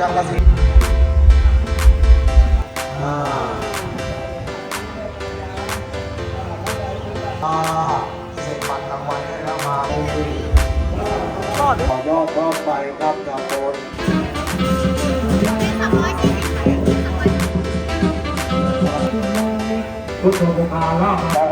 กับกสิอ่าอ่าเสร็จบัตรรางวัลให้เรามาโอเครอดขอยอดก็ไปครับจาโอนพุทโธภาลา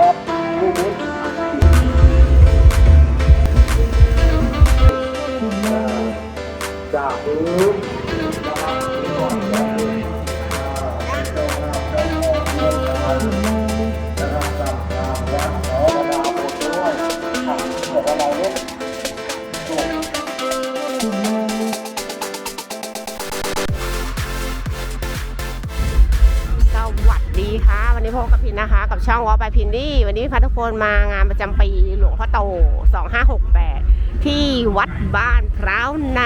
ดีค่ะ วันนี้พบกับพินนะคะ กับช่องวอลไปพินดี้วันนี้พาทุกคนมางานประจำปีหลวงพ่อโต 2568 ที่วัดบ้านพร้าวใน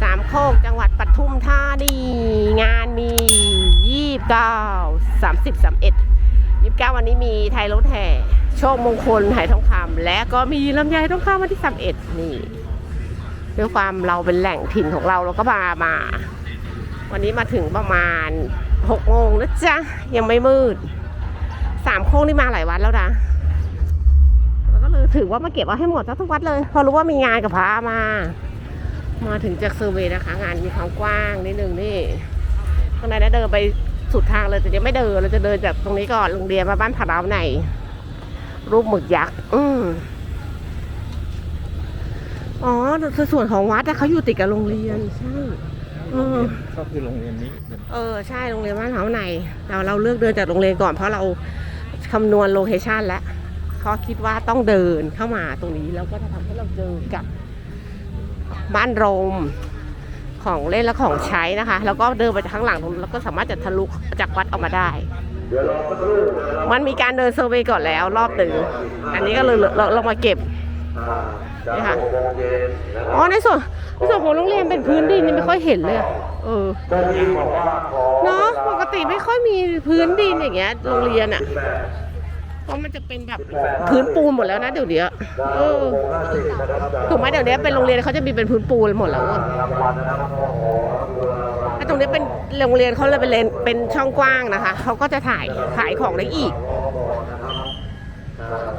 สามโคกจังหวัดปทุมธานีงานมี 29 30 31 29 วันนี้มีไทยรถแห่โชคมงคลไหทองคำและก็มีลำไยทองคำวันที่ 31 นี่ด้วยความเราเป็นแหล่งถิ่นของเราเราก็มามา วันนี้มาถึงประมาณ 6โมงนะจ๊ะ ยังไม่มืดสามโค้งนี่มาหลายวันแล้วนะแล้วก็เลยถือว่ามาเก็บเอาให้หมดทุกวัดเลย พอรู้ว่ามีงานกับพระมา มาถึงจากเซอร์เวย์นะคะ งานมีความกว้างนิดนึงนี่ข้างในนะเดินไปสุดทางเลยแต่ยังไม่เดินเราจะเดินจากตรงนี้ก่อนโรงเรียนมาบ้านผาร้าวในรูปหมึกยักษ์อืมอ๋อส่วนของวัดอะเขาอยู่ติดกับโรงเรียนใช่ เออก็คือโรงเรียนนี้ เออใช่โรงเรียนบ้านเฮาในเราเราเลือกเดินจากโรงเรียนก่อนเพราะเราคำนวณโลเคชันแล้วเพราะคิดว่าต้องเดินเข้ามาตรงนี้แล้วก็จะทำให้เราเจอกับบ้านโรมของเล่นและของใช้นะคะ แล้วก็เดินไปข้างหลังตรงนั้นแล้วก็สามารถจะทะลุจากวัดออกมาได้ มันมีการเดินเซอร์เวย์ก่อนแล้วรอบหนึ่งอันนี้ก็เลยเราเรามาเก็บ นี่ค่ะอ๋อในส่วนในส่วนของโรงเรียนเป็นพื้นดินนี่ไม่ค่อยเห็นเลยอะเออก็ที่บอกว่าขอเนาะปกติไม่ค่อยมีพื้นดินอย่างเงี้ยโรงเรียนอะ่ะเพราะมันจะเป็นแบบพื้นปูนหมดแล้วนะเดี๋ยวเนี้ยเออถูกไหมเดี๋ยวนี้เป็นโรงเรียนเขาจะมีเป็นพื้นปูนหมดแล้วอะรางวัลนะครับขอขอไอ้ตรงนี้เป็นโรงเรียนเขาเลยเป็นเลนเป็นช่องกว้างนะคะเขาก็จะถ่ายขายของได้อีก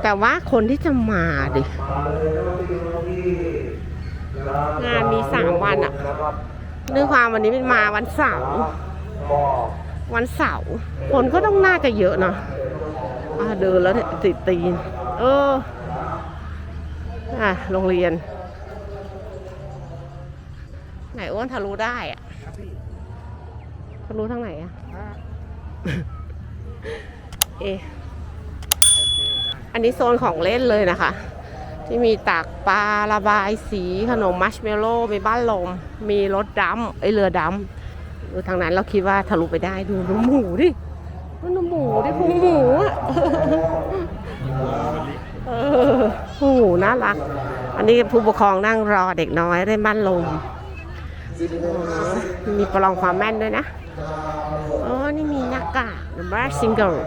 แต่ว่าคนที่จะมาดิ งานมีสามวันอะเนื่องความวันนี้เป็นมาวันเสาร์วันเสาร์คนก็ต้องน่าจะเยอะเนาะอ่าเดินแล้วเนี่ยติดตีน เออ อะโรงเรียน ไหนอ้วนทะลุได้อะทะลุทางไหนอะเอะ อันนี้โซนของเล่นเลยนะคะ ที่มีตากปลาระบายสีขนมมัชเมลโล่มีบ้านลม มีรถดำไอเรือดำดูทางนั้นเราคิดว่าทะลุไปได้ดูดูหมูดิดูหมูดิพุงหมูอะเออพุงหมูน่ารัก อันนี้ผู้ปกครองนั่งรอเด็กน้อยได้มั่นลมมีประลองความแม่นด้วยนะ อ๋อ นี่มีหน้ากาก The Brass Single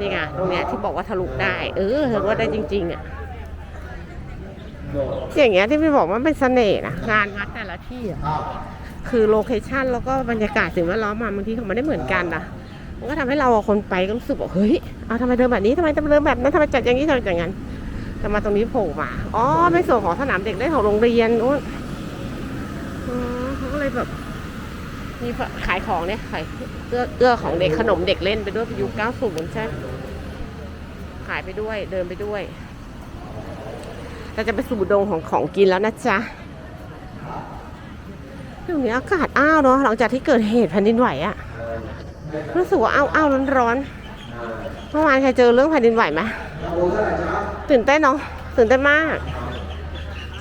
นี่ไงตรงเนี้ยที่บอกว่าทะลุได้ เออเธอว่าได้จริงๆอะอย่างเงี้ยที่พี่บอกว่าเป็นเสน่ห์นะงานวัดแต่ละที่อะคือโลเคชันแล้วก็บรรยากาศสิ่งแวดล้อมมาบางทีเขาไม่ได้เหมือนกันนะมันก็ทำให้เราอะคนไปก็รู้สึกว่าเฮ้ยเอาทำไมเดินแบบนี้ทำไมเดินแบบนั้นทำไมจัดอย่างนี้ทำไมจัดอย่างนั้นแต่มาตรงนี้โผล่มาอ๋อเป็นส่วนของสนามเด็กเล่นของโรงเรียนนู้นอ๋อเขาก็เลยแบบมีขายของเนี่ยขายเอื้อเอื้อของเด็กขนมเด็กเล่นไปด้วยยุค90ใช่ขายไปด้วย เดินไปด้วย เราจะไปสู่ดงของของกินแล้วนะจ๊ะเดี๋ยวนี้อากาศอ้าวเนาะหลังจากที่เกิดเหตุแผ่นดินไหวอะรู้สึกว่าอ้าวอ้าวร้อนร้อนเมื่อวานใครเจอเรื่องแผ่นดินไหวไหมตื่นเต้นเนาะตื่นเต้นมาก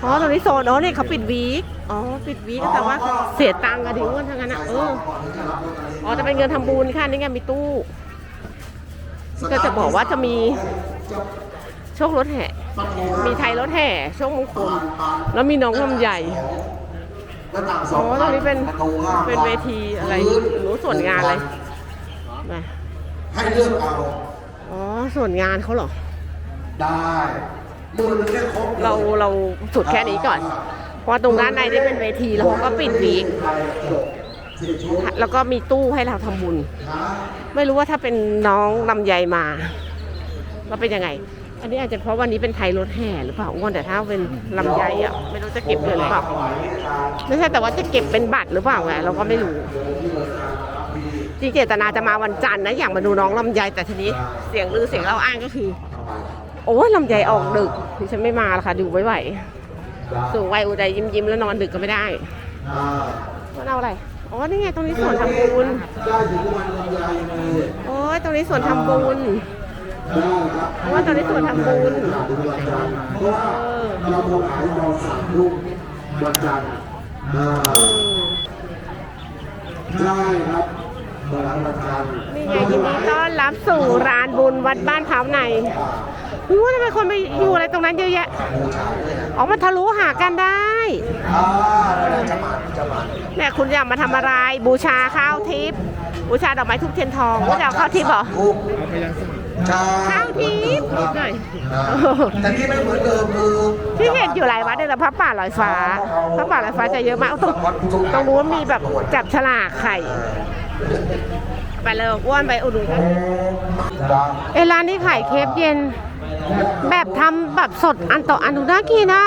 อ๋อตอนนี้โซนอ๋อเนี่ยเขาปิดวีคอ๋อปิดวีคแต่ว่าเสียตังค์อะดิอ้วนทั้งนั้นอะเอออ๋อจะเป็นเงินทำบุญค่ะนี่ไงมีตู้ ก็จะบอกว่าจะมีโชครถแห่มีไทยรถแห่โชคมงคลแล้วมีน้องลำใหญ่อ๋อตรงนี้เป็นเป็นเวทีอะไรรู้ส่วนงานอะไรมาให้เลือกเอาอ๋อส่วนงานเขาเหรอได้มือนึงแค่ครบลยเราเราสุดแค่นี้ก่อนเพราะตรงด้านในนี่เป็นเวทีแล้วเขาก็ปิดวีค แล้วก็มีตู้ให้เราทำบุญ ไม่รู้ว่าถ้าเป็นน้องลำไยมาว่าเป็นยังไง อันนี้อาจจะเพราะวันนี้เป็นไทยรถแห่หรือเปล่าอ้วนแต่ถ้าเป็นลำไยอะไม่รู้จะเก็บเงินหรือเปล่าไม่ใช่แต่ว่าจะเก็บเป็นบัตรหรือเปล่าไงเราก็ไม่รู้จริงเจตนาจะมาวันจันทร์นะอยากมาดูน้องลำไยแต่ทีนี้เสียงลือเสียงเล่าอ้างก็คือ โอ้ยลำไยออกดึกดิฉันไม่มาละค่ะดูไม่ไหวสูงวัยอุดยยิ้มยิ้มๆแล้วนอนดึกก็ไม่ได้ว่าเอาอะไร อ๋อนี่ไงตรงนี้สวนทำบุญได้ถึงวันลำไยเลยโอ้ยตรงนี้สวนทำบุญได้ครับเพราะว่าตอนนี้ส่วนทำบุญถึงวันจันทร์เพราะว่าเราคงขายตอนสามทุ่มวันจันทร์อ่าอืมใช่ครับเปิดร้านวันจันทร์นี่ไงยินดีต้อนรับสู่ร้านบุญวัดบ้านเท้าในรู้ว่าทำไมคนไปอยู่อะไรตรงนั้นเยอะแยะ ออกมาทะลุหากันได้ อ่าจะมาจะมาเนี่ยคุณอยากมาทำอะไร บูชาข้าวทิพย์บูชาดอกไม้ทุกเทียนทองว่าจะเอาข้าวทิพย์เหรอทุกใช่ข้าวทิพย์นิดหน่อย แต่ที่ไม่เหมือนเดิมคือที่เห็นอยู่หลายวัดเลยนะพระป่าลอยฟ้าพระป่าลอยฟ้าจะเยอะมากตรงตรงนู้นมีแบบจับฉลากไข่ไปเลยอ้วนไปอุดหนุนกันดังเอยร้านนี้ขายเคฟเย็น แบบทำแบบสดอันต่ออันดูน่ากินนะ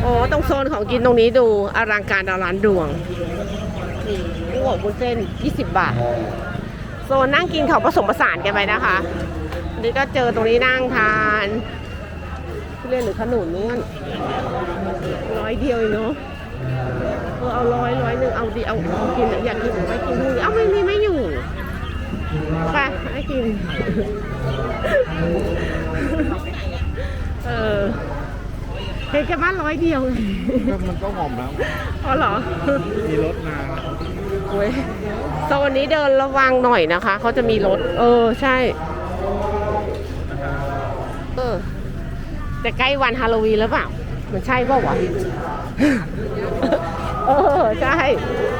โอ้ตรงโซนของกินตรงนี้ดูอลังการดาวร้านดวงนี่กุ้งอบวุ้นเส้น 20 บาท โซนนั่งกินเขาผสมผสานกันไปนะคะอันนี้ก็เจอตรงนี้นั่งทานทุเรียนหรือขนุนนู่นร้อยเดียวเองเนาะเออเอาร้อยร้อยหนึ่งเอาดิเอาเอากินอยากกินไม่กินพรุ่งนี้เอ้าไม่มีไม่อยู่ไปไม่กิน เออ เห็นแค่บ้านร้อยเดียวไงก็มันก็หอมแล้วอ๋อเหรอ มีรถมาโอ้ยโซนนี้เดินระวังหน่อยนะคะ เขาจะมีรถ เออ ใช่ เออ แต่ใกล้วันฮาโลวีนแล้วเปล่า มันใช่เปล่าวะ เออ ใช่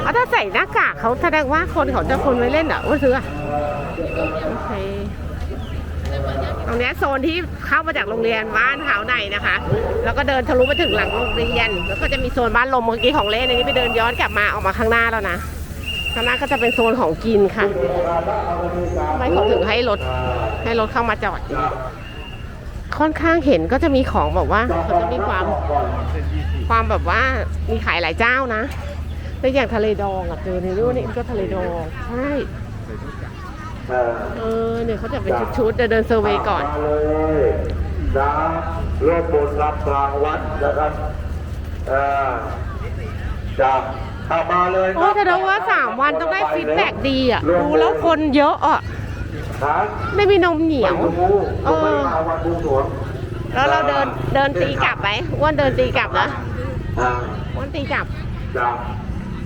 เอาถ้าใส่หน้ากากเขาแสดงว่าคนเขาจะคนไว้เล่นอะว่าซื้ออะโอเคต รงนี้โซนที่เข้ามาจากโรงเรียนบ้านขาวในนะคะ แล้วก็เดินทะลุไปถึงหลังโรงเรียน แล้วก็จะมีโซนบ้านลมเมื่อกี้ของเล่นอันนี้ไปเดินย้อนกลับมาออกมาข้างหน้าแล้วนะข้างหน้าก็จะเป็นโซนของกินค่ะไมเขาถึงให้รถให้รถเข้ามาจอด ค่อนข้างเห็นก็จะมีของแบบว่าเขาจะมีความความแบบว่ามีขายหลายเจ้านะแต่อย่างทะเลดองอะเจอในรูปนี่ก็ทะเลดองใช่ เออเออเนี่ยเขาจะเป็นชุดๆเดินเดินเซอร์เวย์ก่อนมาเลยนะร่วมบุญรับทางวัดนะครับเออจะเอามาเลยคโอ้รับแต่เราว่าสามวันต้องได้ฟีดแบ็กดีอะ ดูแล้วคนเยอะอะฮะไม่มีนมเหนียวไม่รู้ผมไม่มาวันบวงสรวงแล้วเราเดินเดินตีกลับไหมอ้วนเดินตีกลับนะอ่าอ้วนตีกลับจะ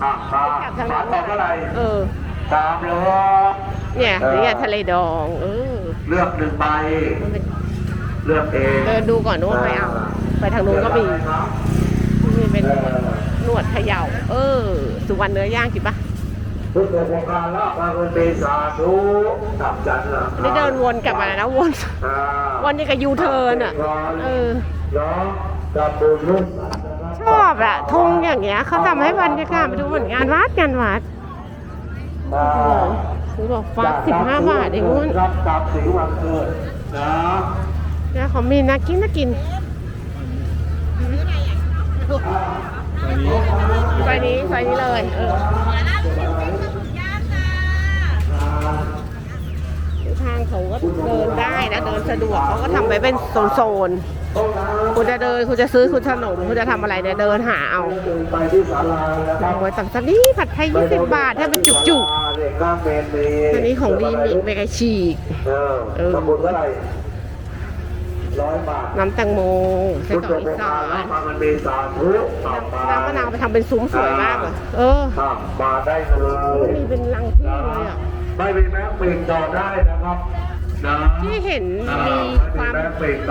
อะตามกลับทางตานั้มนต่อเท่าไหร่เออตามเลย เนี่ยเนี่ยทะเลดอง เออ เลือกหนึ่งใบมันเป็นเลือกเองเดินดูก่อนนู้นไปเอา ไปทางนู้นก็มีนี่เป็นหนวดเขย่า เออ สุวรรณเนื้อย่างกินปะพุทธโคการละพาเงินปีสาธุตับจันทร์ละอันนี้เดินวนกลับมาแล้วนะวนอ่าวนยังกับยูเทิร์นอะเออเนาะกับบุญรุ่นชอบอะธงอย่างเงี้ยเขาทำให้บรรยากาศไปดูเหมือนงานวัดงานวัดอ่า ซื้อบอกฟักสิบห้าบาทเองนู้นรับตับสีวันเกิดนะเนี่ยเขามีนักกินนักกินตอนนี้ไฟนี้ไฟนี้เลยเออทางเขาก็เดินได้นะเดินสะดวกเขาก็ทำไว้เป็นโซนๆคุณจะเดินคุณจะซื้อคุณขนมคุณจะทำอะไรเนี่ยเดินหาเอาไปที่ศาลานะครับโอ้ยตังสันนี่ผัดไทย 20 บาทถ้าเป็นจุกเด็กข้างเมนมีๆ อันนี้ของดีมีเมกาฉีกเออเออทำบุญเท่าไหร่ร้อยบาทน้ำแตงโมไส้พุทกธรอกโคอีสาการละนพาเงินปีสาธุต่อไปน้ำมะนาวไปทำเป็นซุ้มสวยมากเลยเอออะมาได้เลยมีเป็นรังพึ่งเลยอะไม่มีแม็กปิดต่อได้นะครับนะ ที่เห็นมีความ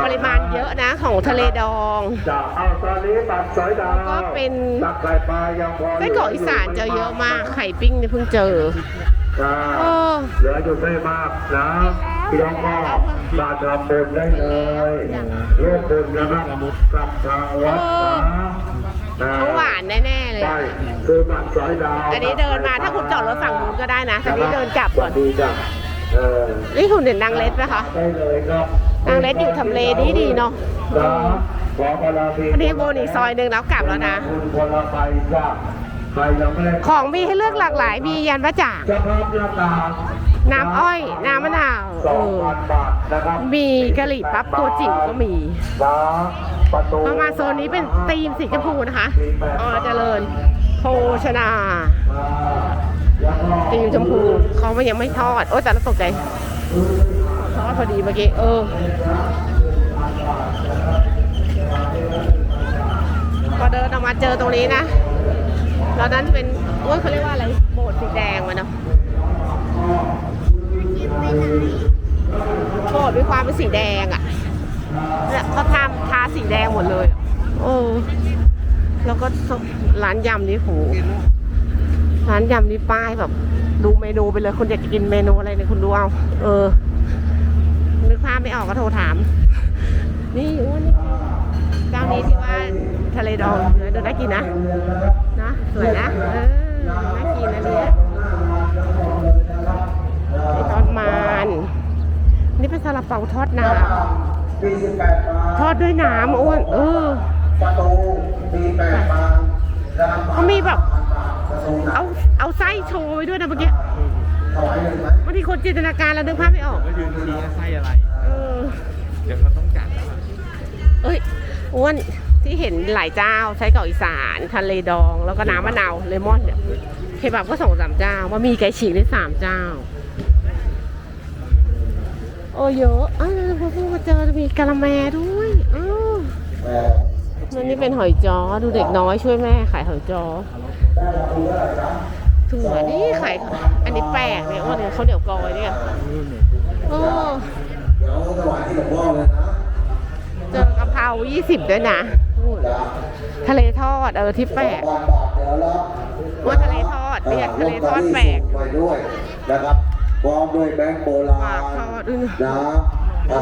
ปริมาณเยอะนะของทะเลดองจะเอาตอนนี้ตัดสอยดาวแล้วก็เป็นตักไข่ปลายังพอไส้กรอกอีสานเจอเยอะมากไข่ปิ้งเนี่ยเพิ่งเจออ่าเออเหลืออยู่ไม่มากนะแล้วพี่น้องก็มาทำบุญได้เลยร่วมบุญนะครับกับทางวัดนะเขาหวานแน่ๆเลยใช่คือบัตรสายดาวอันนี้เดินมาถ้าคุณจอดรถฝั่งนู้นก็ได้นะแต่นี้เดินกลับสก่วัอน สดีจ้ะเออนี่คุณเห็นนางเล็ดไหมคะได้เลยครับนางเล็ดอยู่ทำเลดีดีๆเนาะนะขอบารมีวันนี้วนอีกซอยหนึ่งแล้วกลับแล้วนะคุณพลไปจ้ะใครยังไม่ได้ของมีให้เลือกหลากหลาย มียันพระจ่างจะเพิ่มราคาน้ำอ้อย น้ำมะนาวสเอองอพันบาทนะครับมีกะหรี่ปั๊บตัวจิ๋วก็มีนะประตูประมาณโซนนี้เป็นธีมสีชมพูนะคะอ๋อเจริญโภชนา แล้วก็ตีมชมพูเขาไม่ยังไม่ทอด โอ้แต่เราตกใจ ทอดพอดีเมื่อกี้ เออพอเดินออกมาเจอตรงนี้นะ แล้วนั้นเป็นโอ้ยเขาเรียกว่าอะไร โบสถ์สีแดงวะเนาะโบสถ์มีความเป็นสีแดงอะเนี่ยเขาทำทาสีแดงหมดเลย โอ้ แล้วก็ร้านยำนี่โห ร้านยำนี่ป้ายแบบ ดูเมนูไปเลยคุณอยากจะกินเมนูอะไรเนี่ยคุณดูเอา เออ นึกภาพไม่ออกก็โทรถาม นี่อ้วนนี่เจ้านี้ที่ว่าทะเลดองเนื้อดูน่ากินนะนะสวยนะเออน่ากินนะเนี่ยไอทอดมันนี่เป็นซาลาเปาทอดน้ปีสิบแปดบาทำทอดด้วยน้ำอ้วนเออประตูปีแปดบาทนะครับเขามีแบบประตูหนัก เอาเอาไส้โชว์ไว้ด้วยนะเมื่อกี้ถวายหนึ่งไหมบางทีคนจินตนาการแล้วนึกภาพไม่ออกก็ยืนชี้ว่าไส้อะไร เออ เดี๋ยวก็ต้องจัดแล้วอะเอ้ยอ้วนที่เห็นหลายเจ้าใช้เกาอีสานทะเลดองแล้วก็น้ำมะนาวเลมอนเนี่ยเคบับก็สองสามเจ้าว่ามีไก่ฉีกได้สามเจ้า โอ้เยอะอ้าวพอพูดมาเจอมีกะละแมด้วยอ้าวเออนั่นนี่เป็นหอยจ้อดูเด็กน้อยช่วยแม่ขายหอยจ้อ ได้ประตูเท่าไหร่จ๊ะถั่วนี่ขายอันนี้แปลกเนี่ยอ้วนเนี่ยเขาวเหนียวกอยเนี่ยโอ้เดี๋ยวถวายที่หลวงพ่อเลยนะเจอกะเพรา20ด้วยนะนู่นจ้ะทะเลทอดเออที่แปลกสองพันบาทเดี๋ยวรับว่าทะเลทอดเรียกทะเลทอดแปลกไปด้วยนะครับพร้อมด้วยแบงค์โบราปากณทอดด้วยนะนะอ่า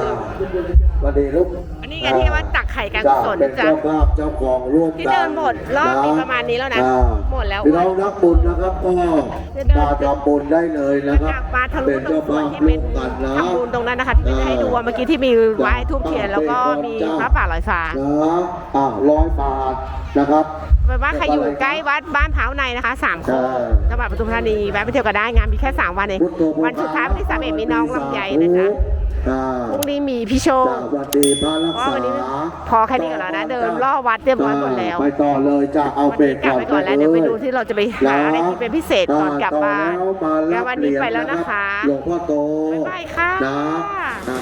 สวัสดีลูกอันนี้ไงที่ว่าตัก ไข่การกุศลเป็นจ้ะ เจ้าภาพเจ้าของร่วมกันที่เดินหมดรอบมีประมาณนี้แล้วนะอ่าหมดแล้วพี่น้องนักบุญนะครับก็จะเดินมาทำบุญได้เลยนะครับจากมาทะลุเป็นตรงเจ้าส่วภานพที่ร่เป็วนมกันนะทำบุญตรงนั้นนะคะที่จะให้ดูอะเมื่อกี้ที่มีไหว้ทูบเทียนแล้วก็มีพระป่าลอยฟ้า นะอ่าร้อยบาทนะครับ แปลว่าใครอยู่ใกล้วัดบ้านเผาในนะคะสามโคกใช่ จังหวัดปทุมธานีแวะไปเที่ยวกันได้งานมีแค่สามวันเองพุทโธพุทธวันสุดท้ายวันที่สามเอ็ดมีน้องลำไยนะจ๊ะอ่า พรุ่งนี้มีพี่โชคจ้าสวัสดีพระรักเพราะษาวันนี้พอแค่นี้ก่อนแล้วนะ เดินล่อวัดเรียบร้อยหมดแล้ว ไปต่อเลยจ้าเอาวันเบรนี้กกลับไปก่อนแล้วเดี๋ยวไปดูที่เราจะไปหาอะไรที่เป็นพิเศษก่อนกลับบ้านต่อแล้วมางั้รันบวันเหนี้รียญไปแล้วนะนะครับคะหลวงพ่อโตบ๊ายบายค่ะนะอ่า